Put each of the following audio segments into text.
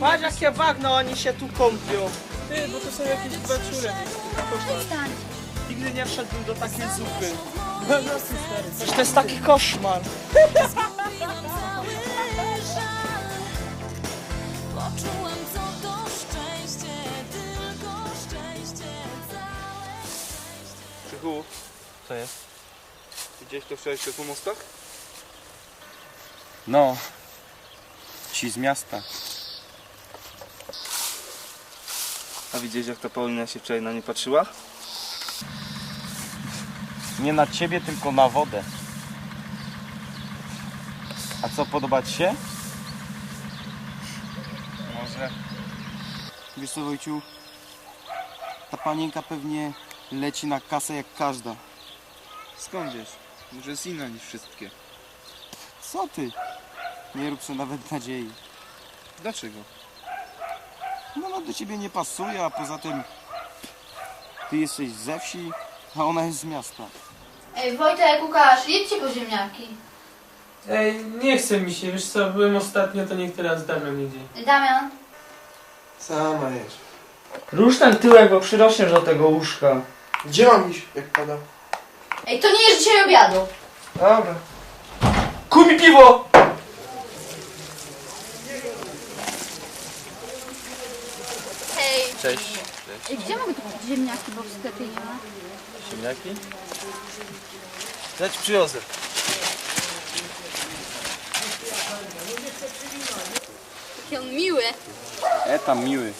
Patrz jakie bagno, oni się tu kąpią. Ty, bo to są jakieś. Przestań. Nigdy nie wszedłbym do takiej zupy. No, no. Przecież to jest taki koszmar. Poczułem co to szczęście, tylko szczęście całe. Krzychu, Co jest? widziałeś to wczoraj po mostach? No, ci z miasta. A widziałeś jak ta Paulina się wczoraj na nie patrzyła? Nie na ciebie, tylko na wodę. A co, podoba ci się? Może. Wiesz co, Wojciu? Ta panienka pewnie leci na kasę jak każda. Skąd wiesz? Może jest inna niż wszystkie. Co ty? Nie rób sobie nawet nadziei. Dlaczego? No, no do ciebie nie pasuje, a poza tym ty jesteś ze wsi, a ona jest z miasta. Ej, Wojtek, Łukasz, jedźcie po ziemniaki. Ej, nie chce mi się, wiesz co, byłem ostatnio, to niech teraz Damian idzie. Damian, Sama jedź. Rusz ten tyłek, bo przyrośniesz do tego łóżka. Gdzie mam iść, jak pada? ej, to nie jest dzisiaj obiadu. Dobra. Kup mi piwo! Hej, Cześć. ej, gdzie mogę tu kupić ziemniaki, bo w sklepie nie ma? Ziemniaki? Ci przywiozę. Jaki on miły. E, tam miły.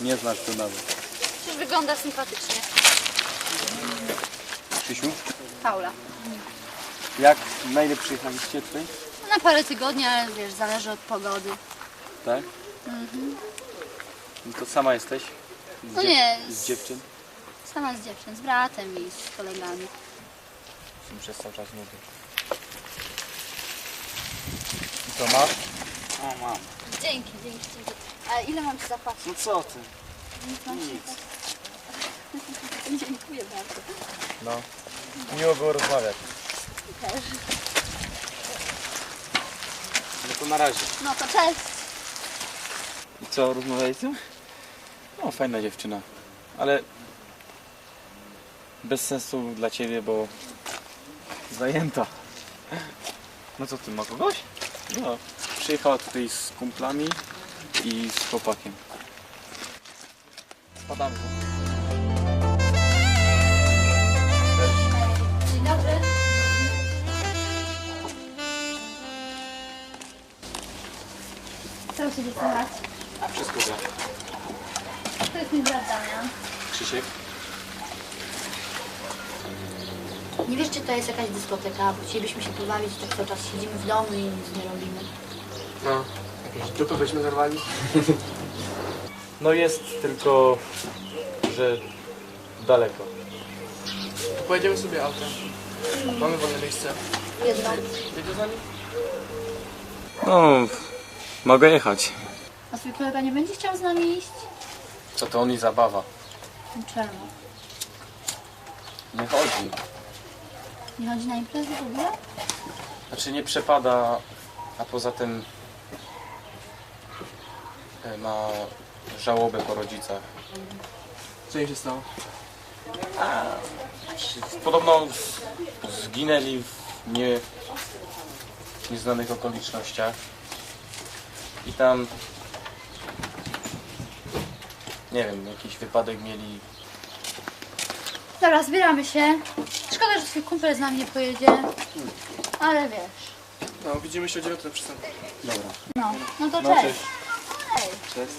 Nie znasz go nawet. Przecież wygląda sympatycznie. Krzysiu, Paula. jak, na ile przyjechaliście tutaj? Na parę tygodni, ale wiesz, zależy od pogody. Tak? No to sama jesteś? Z No nie, Z z- dziewczyn? Sama z dziewczyn, z bratem i z kolegami. Są przez cały czas nudy. I co masz? O, mam. Dzięki, dzięki, dzięki. A ile mam ci zapłacić? No co ty? Nic mam ci Dziękuję bardzo. No. Miło było rozmawiać. Też. No to na razie. No to cześć. I co, rozmawialiście? No, fajna dziewczyna. Ale bez sensu dla ciebie, bo zajęta. No co ty, ma kogoś? No, przyjechała tutaj z kumplami i z chłopakiem. Spadamy. Dzień dobry. Co u Ciebie słychać? Wszystko za. Jest mój brat Damian. Krzysiek? Nie wiesz, czy to jest jakaś dyskoteka, bo chcielibyśmy się pobawić, tak cały czas siedzimy w domu i nic nie robimy. No. Jakieś dupy byśmy zarwali? No jest, tylko że daleko. To pojedziemy sobie autem. Mamy wolne miejsce. Jedno. Jedzie z nami? No, mogę jechać. A twój kolega nie będzie chciał z nami iść? Co to oni zabawa? Czemu? Nie chodzi. Nie chodzi na imprezy w ogóle? Znaczy nie przepada, a poza tym e, ma żałobę po rodzicach. Co im się stało? Podobno z- zginęli w nie, nieznanych okolicznościach. I tam nie wiem, jakiś wypadek mieli. Dobra, zbieramy się. Szkoda, że twój kumpel z nami nie pojedzie. Ale wiesz. No, widzimy się o 9 na przystanku. Dobra. No, no to No, cześć. cześć. Hej. Cześć.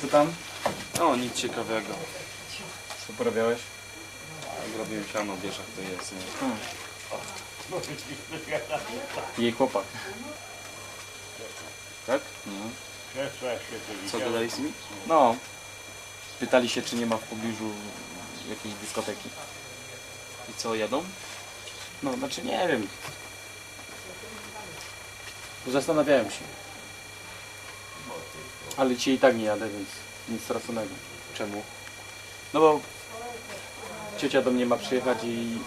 Co tam? O, nic ciekawego. Co porabiałeś? Zrobiłem siano, wiesz jak to jest. nie? Jej chłopak. Tak? No. Co dodali z nimi? No. Pytali się, czy nie ma w pobliżu jakiejś dyskoteki. I co, jadą? No, znaczy nie wiem. Zastanawiałem się. Ale dzisiaj i tak nie jadę, więc nic straconego. Czemu? No bo ciocia do mnie ma przyjechać i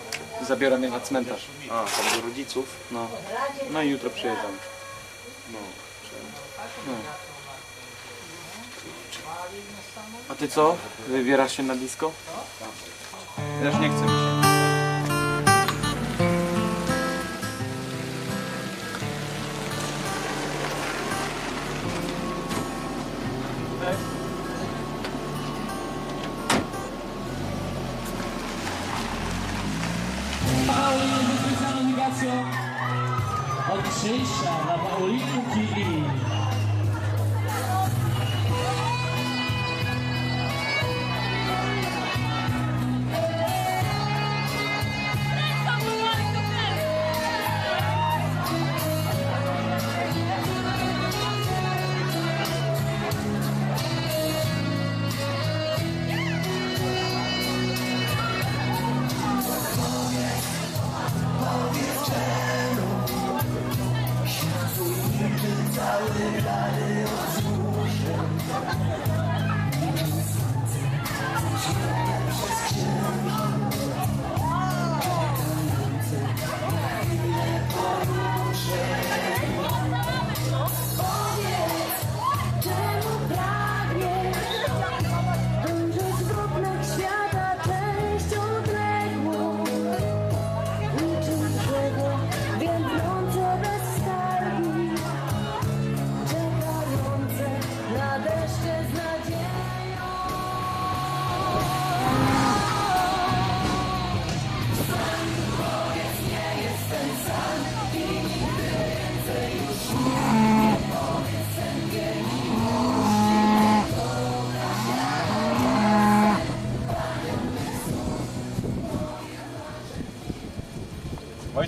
zabiorę mnie na cmentarz. A, tam do rodziców. No. No i jutro przyjeżdżam. No. A ty co? Wybierasz się na disco? Ja już nie chcę mi się.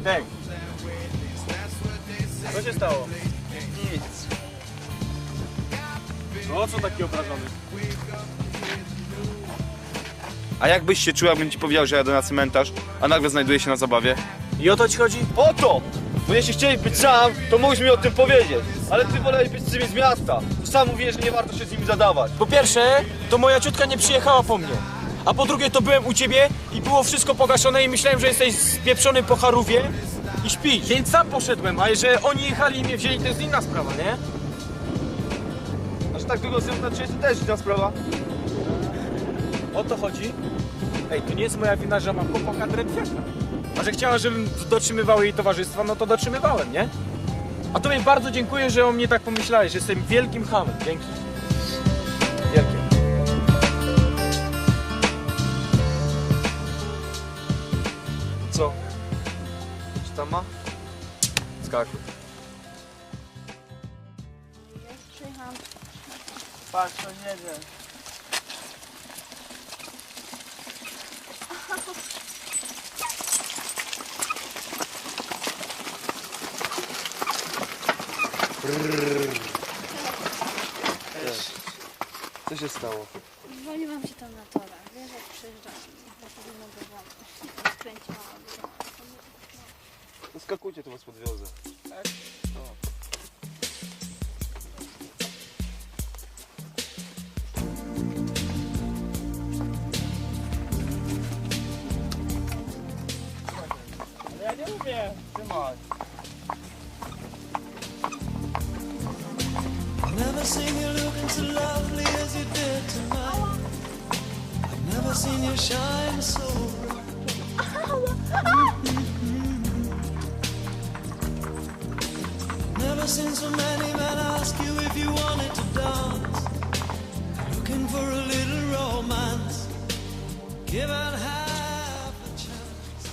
Wojtek! Co się stało? Nic. No co taki obrażony? A jak byś się czuł, jakbym ci powiedział, że jadę na cmentarz, a nagle znajduję się na zabawie? I o to ci chodzi? O to! Bo jeśli chcieli być sam, to mógłbyś mi o tym powiedzieć. Ale ty wolałeś być z nimi z miasta. Sam mówiłeś, że nie warto się z nimi zadawać. Po pierwsze, to moja ciotka nie przyjechała po mnie. A po drugie, to byłem u ciebie było wszystko pogaszone i myślałem, że jesteś spieprzony po Charówie i śpisz. Więc sam poszedłem, a że oni jechali i mnie wzięli, to jest inna sprawa, nie? Aż tak długo są na 30 też inna sprawa. O to chodzi. Ej, to nie jest moja wina, że mam chłopaka drętwiaka. A że chciała, żebym dotrzymywał jej towarzystwa, no to dotrzymywałem, nie? A tobie bardzo dziękuję, że o mnie tak pomyślałeś, że jestem wielkim hamem. Dzięki. Tam ma? Skakuj. Patrz, to jedzie. Co się stało? Skakujcie, to was podwiozę. Ja nie umiem. Trzymaj. Never seen you looking so lovely as you did tonight. I've never seen you shine so bright. Ah, Never seen so many men ask you if you wanted to dance. Looking for a little romance. Given half a chance.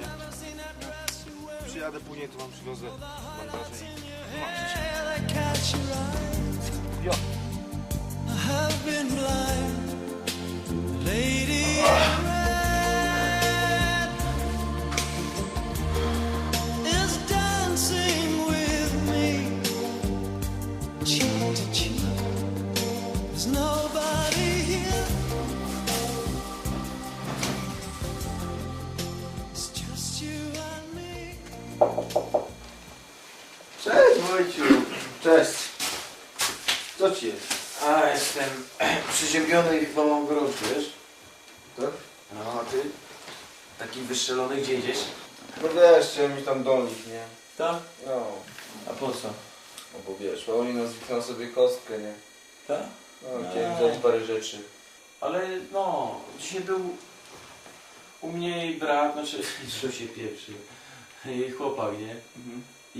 Never seen that dress you wear. Przyjadę później, to wam przywiozę bandaże i... Yeah, that catch your eye. Jo. I have been blind, brat, znaczy, co się pieprzy, jej chłopak, nie?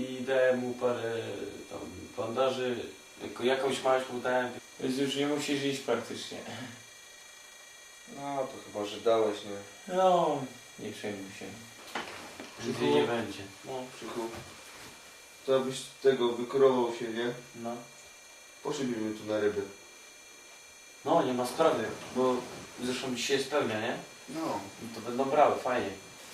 I dałem mu parę tam bandaży, jakąś maść mu dałem. Więc już nie musisz iść praktycznie. No, to chyba, że dałeś, nie? No, nie przejmuj się. Życie nie będzie. No, Krzychu. To byś tego wykorował się, nie? no. Poszlibyśmy tu na ryby. No, nie ma sprawy, bo zresztą dzisiaj spełnia, nie? No. I to będą brały, fajnie.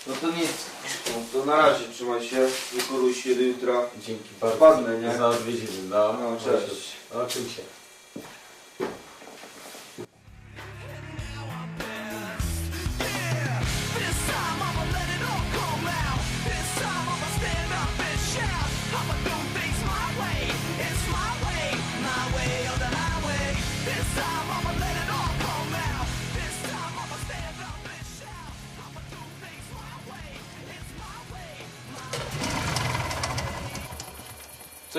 No to nic, Krzychu. To na razie, trzymaj się, wykoruj się do jutra. Dzięki bardzo. Wpadnę, nie? Za odwiedziny, no. No, cześć. Oczywiście.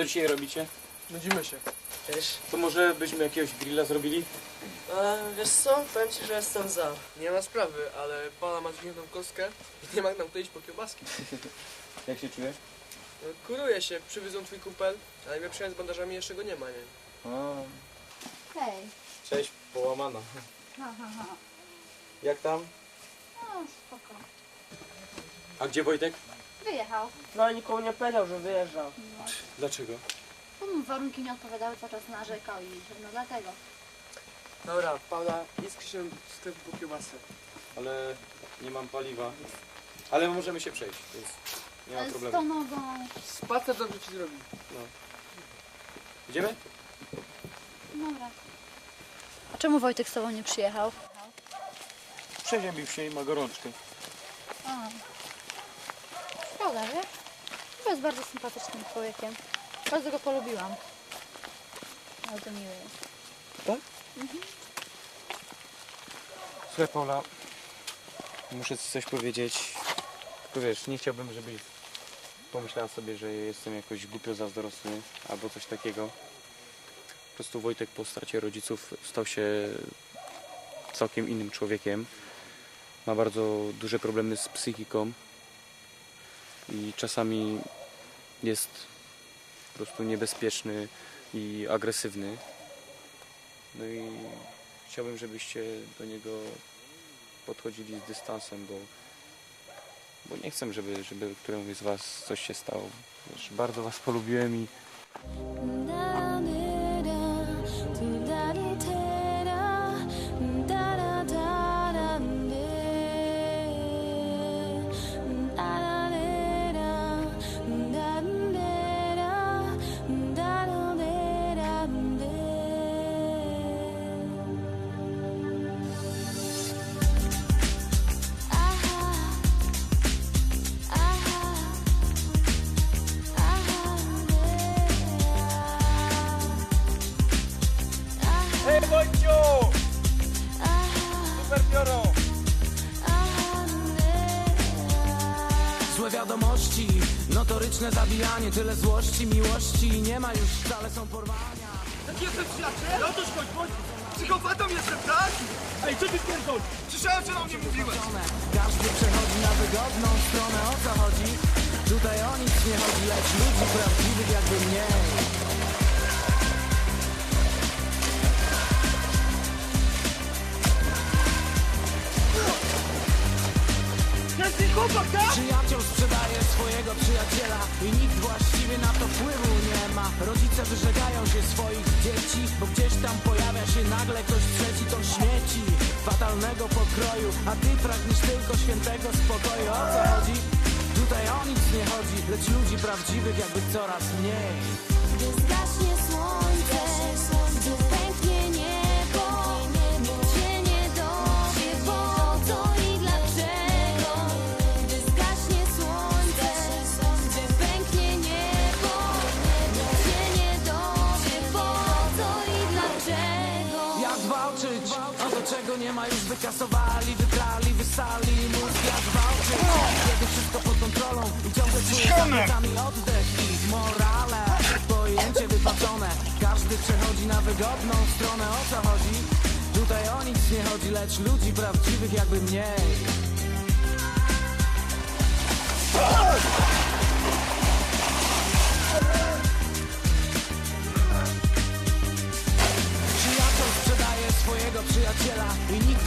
Co dzisiaj robicie? Nudzimy się. Cześć. To może byśmy jakiegoś grilla zrobili? E, wiesz co? Powiem ci, że jestem za. Nie ma sprawy, ale pana ma zgniętą kostkę i nie ma nam iść po kiełbaski. Jak się czujesz? E, Kuruje się, przywiozą twój kupel, a najlepsze z bandażami jeszcze go nie ma, nie? Hej. Cześć, połamana. Ha, ha, ha. Jak tam? No, spoko. A gdzie Wojtek? Wyjechał. No ale nikomu nie powiedział, że wyjeżdżał. No. Dlaczego? Bo mu warunki nie odpowiadały, cały czas narzekał i no dlatego. Dobra, Paula, idź z Krzysiem do sklepu po kiełbasę. Ale nie mam paliwa. Ale możemy się przejść, więc nie ma Ale z problemu. tą nogą. Spacer dobrze ci zrobi. Idziemy? Dobra. A czemu Wojtek z tobą nie przyjechał? Przeziębił się i ma gorączkę. A. Szkoda, wiesz? To jest bardzo sympatycznym człowiekiem. Bardzo go polubiłam. Bardzo miły jest. Słuchaj Paula, muszę ci coś powiedzieć. Tylko wiesz, nie chciałbym, żebyś pomyślała sobie, że jestem jakoś głupio zazdrosny albo coś takiego. Po prostu Wojtek po stracie rodziców stał się całkiem innym człowiekiem. Ma bardzo duże problemy z psychiką i czasami jest po prostu niebezpieczny i agresywny. No i chciałbym, żebyście do niego podchodzili z dystansem, bo, bo nie chcę, żeby, żeby któremuś z was coś się stało. Wiesz, bardzo was polubiłem i Hej wiadomości, notoryczne zabijanie, tyle złości, miłości, nie ma już wcale są porwania. Taki jestem przyjaciel? Otóż chodź, chodź! Psychopatą jestem, tak? Ej, co ty pierdol? Słyszałem, że o mnie mówiłeś! Każdy przechodzi na wygodną stronę, o co chodzi? Tutaj o nic nie chodzi, lecz ludzi prawdziwych jakby mniej. Przyjaciel sprzedaje swojego przyjaciela I nikt właściwie na to wpływu nie ma? Rodzice wyrzekają się swoich dzieci Bo gdzieś tam pojawia się nagle ktoś trzeci To śmieci fatalnego pokroju. A ty pragniesz tylko świętego spokoju. O co chodzi? Tutaj o nic nie chodzi Lecz ludzi prawdziwych jakby coraz mniej wykasowali, wykrali, wysali mózg jak walczy Kiedy wszystko pod kontrolą i ciągle czuję za plecami oddech i morale. Pojęcie wypaczone, każdy przechodzi na wygodną stronę. O co chodzi? Tutaj o nic nie chodzi, lecz ludzi prawdziwych jakby mniej. Przyjaciel sprzedaje swojego przyjaciela I nikt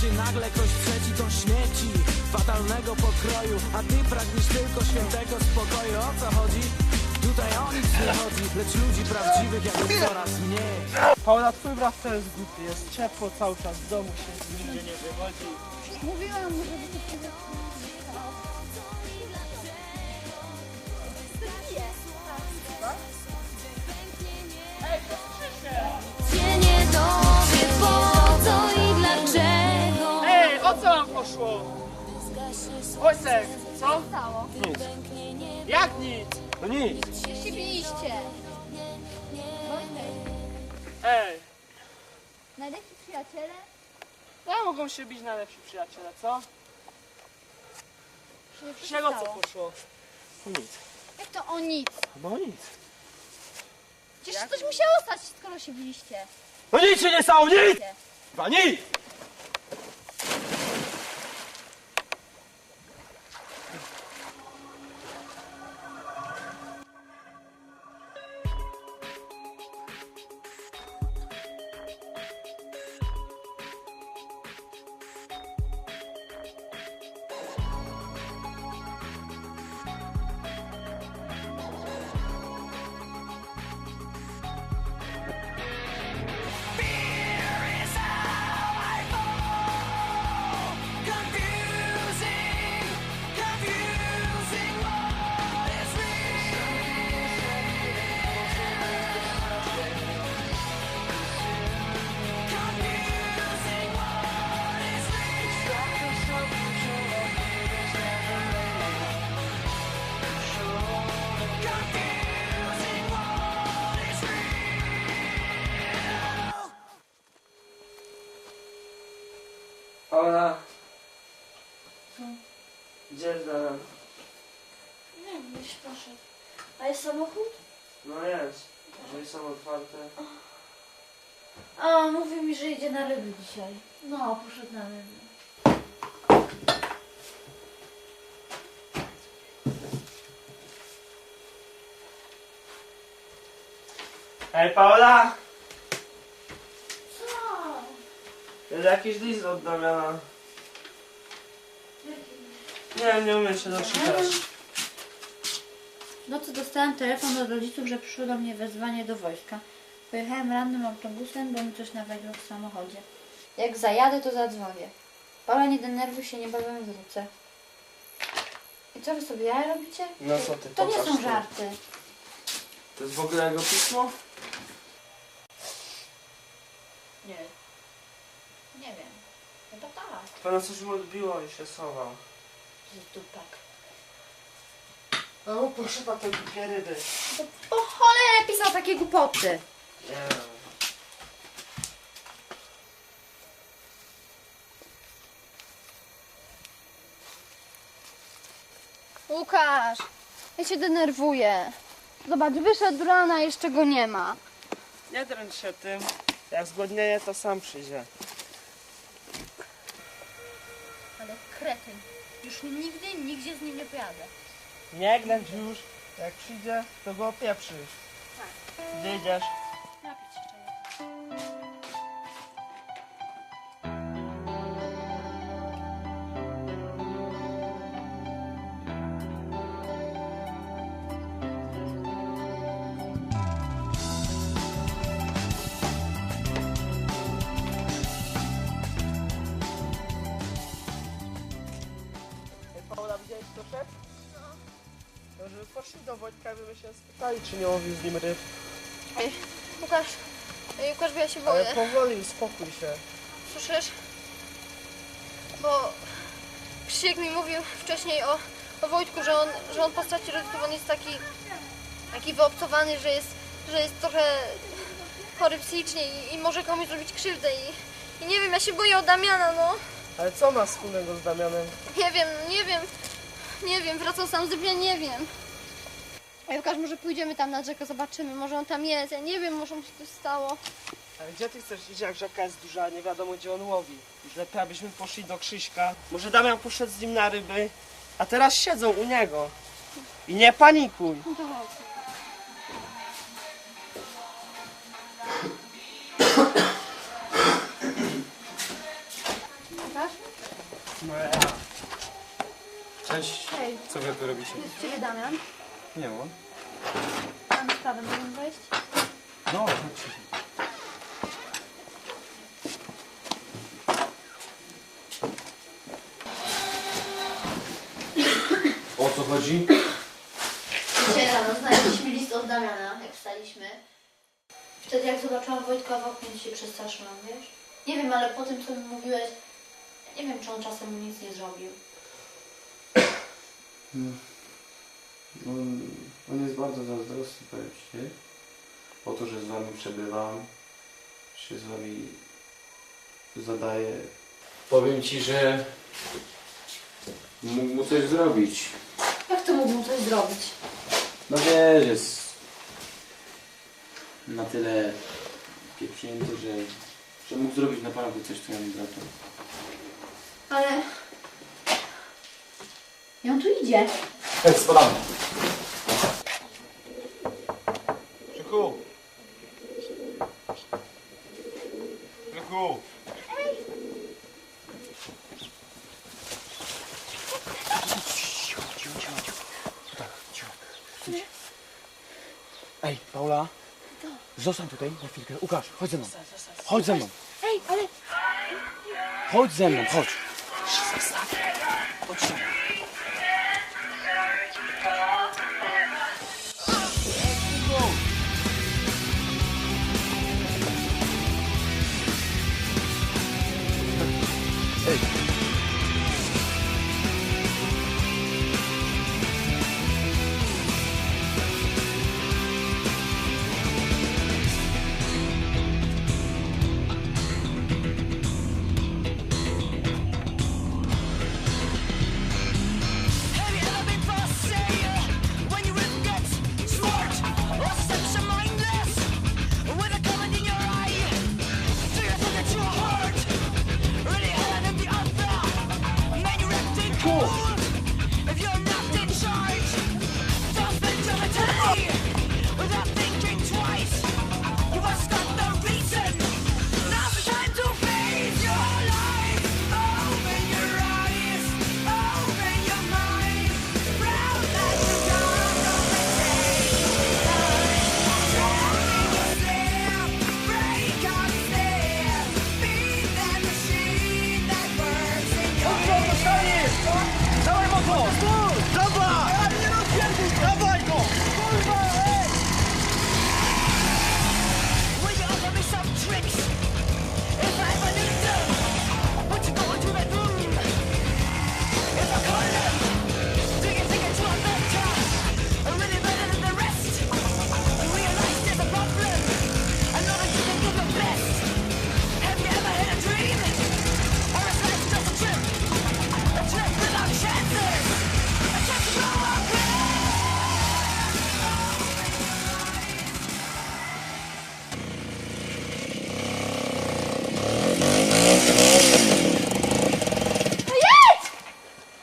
się nagle ktoś trzeci To śmieci fatalnego pokroju A ty pragniesz tylko świętego spokoju O co chodzi? Tutaj o nic nie chodzi Lecz ludzi prawdziwych jakby coraz mniej Paula, twój brat jest głupi, jest ciepło cały czas w domu się nigdzie nie wychodzi. Mówiłam żeby to poszło? Wojtek, co? stało. Jak nic? No nic. się biliście. Ej, Najlepsi przyjaciele? jak mogą się bić najlepsi przyjaciele, co? Przecież Czego co poszło? Nic. Jak to o nic? No nic. Przecież coś musiało stać, skoro się biliście. No nic się nie stało, nic! Chyba nic! Dzisiaj. No, poszedł na ryby. Ej, Paula! Co? Jest jakiś list od Damiana. Nie, nie umiem się doczytać. No co dostałam telefon od rodziców, że przyszło do mnie wezwanie do wojska. Pojechałem rannym autobusem, bo mi coś nawaliło w samochodzie. Jak zajadę, to zadzwonię. Paula, nie denerwuj się, niebawem wrócę. I co wy sobie jaja robicie? No co ty, To nie pokaż są to. żarty. To jest w ogóle jego pismo? Nie. Nie wiem. No to tak. Pewno coś mu odbiło i się schował. Dupak. O, proszę na te głupie ryby. To po cholerę pisał takie głupoty. Nie. Łukasz, ja się denerwuję. Zobacz, wyszedł rana, jeszcze go nie ma. Nie dręcz się tym. Jak zgodnieje, to sam przyjdzie. Ale kretyn. Już nigdy, nigdzie z nim nie pojadę. Nie ględź już. Jak przyjdzie, to go opieprzysz. Gdzie idziesz? Napić się czegoś. Nie łowił z nim ryb. Łukasz, ej, Łukasz, bo ja się Ale boję. powoli, uspokój się. Słyszysz? Bo Krzysiek mi mówił wcześniej o, o Wojtku, że on, że on po stracie rodziców on jest taki, taki wyobcowany, że jest, że jest trochę chory psychicznie i, i może komuś zrobić krzywdę i, i nie wiem, ja się boję o Damiana, no. Ale co ma wspólnego z Damianem? Nie wiem, nie wiem, nie wiem, wracał sam z Rybnia, nie wiem. A Łukasz, może pójdziemy tam na rzekę, zobaczymy, może on tam jest, ja nie wiem, może mu się coś stało. Ale gdzie ty chcesz iść, jak rzeka jest duża, nie wiadomo gdzie on łowi? Już lepiej, abyśmy poszli do Krzyśka. Może Damian poszedł z nim na ryby, a teraz siedzą u niego. I nie panikuj. No to chodź. Łukasz? Cześć. Hej, Co wy tu robicie? jest ciebie Damian. Nie ma. Mam sprawę, możemy wejść? No, chodźcie. O co chodzi? Dzisiaj rano znaleźliśmy list od Damiana, jak wstaliśmy. Wtedy jak zobaczyłam Wojtka w oknie, się przestraszyłam, wiesz? Nie wiem, ale po tym, co mi mówiłeś, nie wiem, czy on czasem nic nie zrobił. On, on jest bardzo zazdrosny, powiem ci, nie? O to, że z wami przebywam, się z wami zadaje. Powiem ci, że mógł mu coś zrobić. Jak to mógł mu coś zrobić? No wiesz, jest na tyle pieprznięty, że, że mógł zrobić naprawdę coś, co ja mi bratu. Ale... I on tu idzie. Ej, spadamy. Krzychu! Krzychu! Ej, Paula. Zostań tutaj na chwilkę. Łukasz, chodź ze mną. Chodź ze mną. Ej, ale Chodź ze mną, chodź.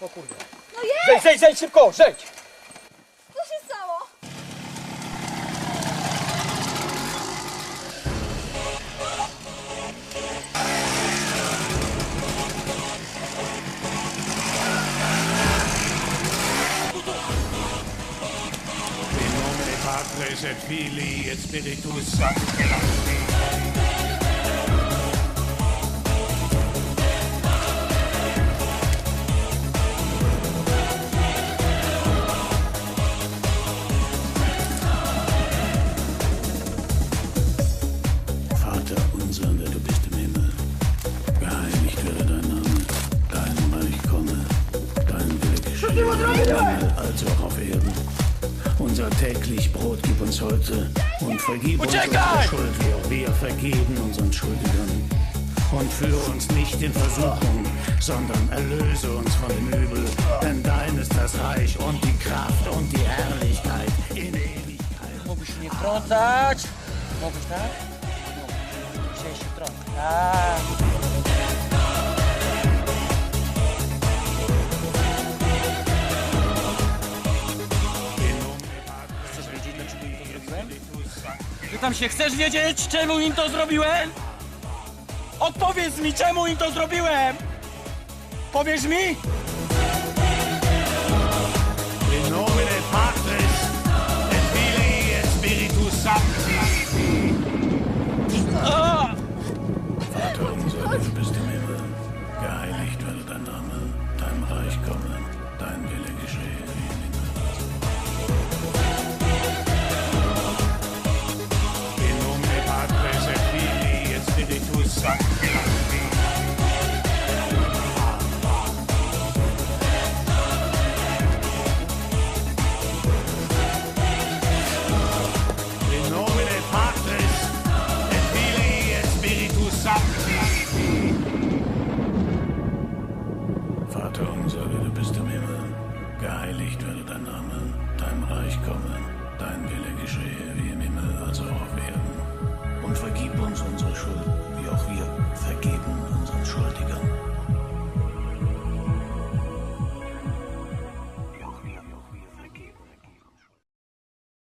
O kurde. no jest! Zejdź, zejdź, zejdź szybko, zejdź. Co się stało? In nome Patris et Filii et Spiritus Sancti. Vergib uns unsere Schuld, wie auch wir vergeben unseren Schuldigern. Und führe uns nicht in Versuchung, sondern erlöse uns von dem Übel. Denn dein ist das Reich und die Kraft und die Herrlichkeit in Ewigkeit. Mógłbyś nie wtrącać. Mógłbyś, tak? Mógłbyś. Się wtrącać. Pytam się, chcesz wiedzieć, czemu im to zrobiłem? Odpowiedz mi, czemu im to zrobiłem! Powiesz mi?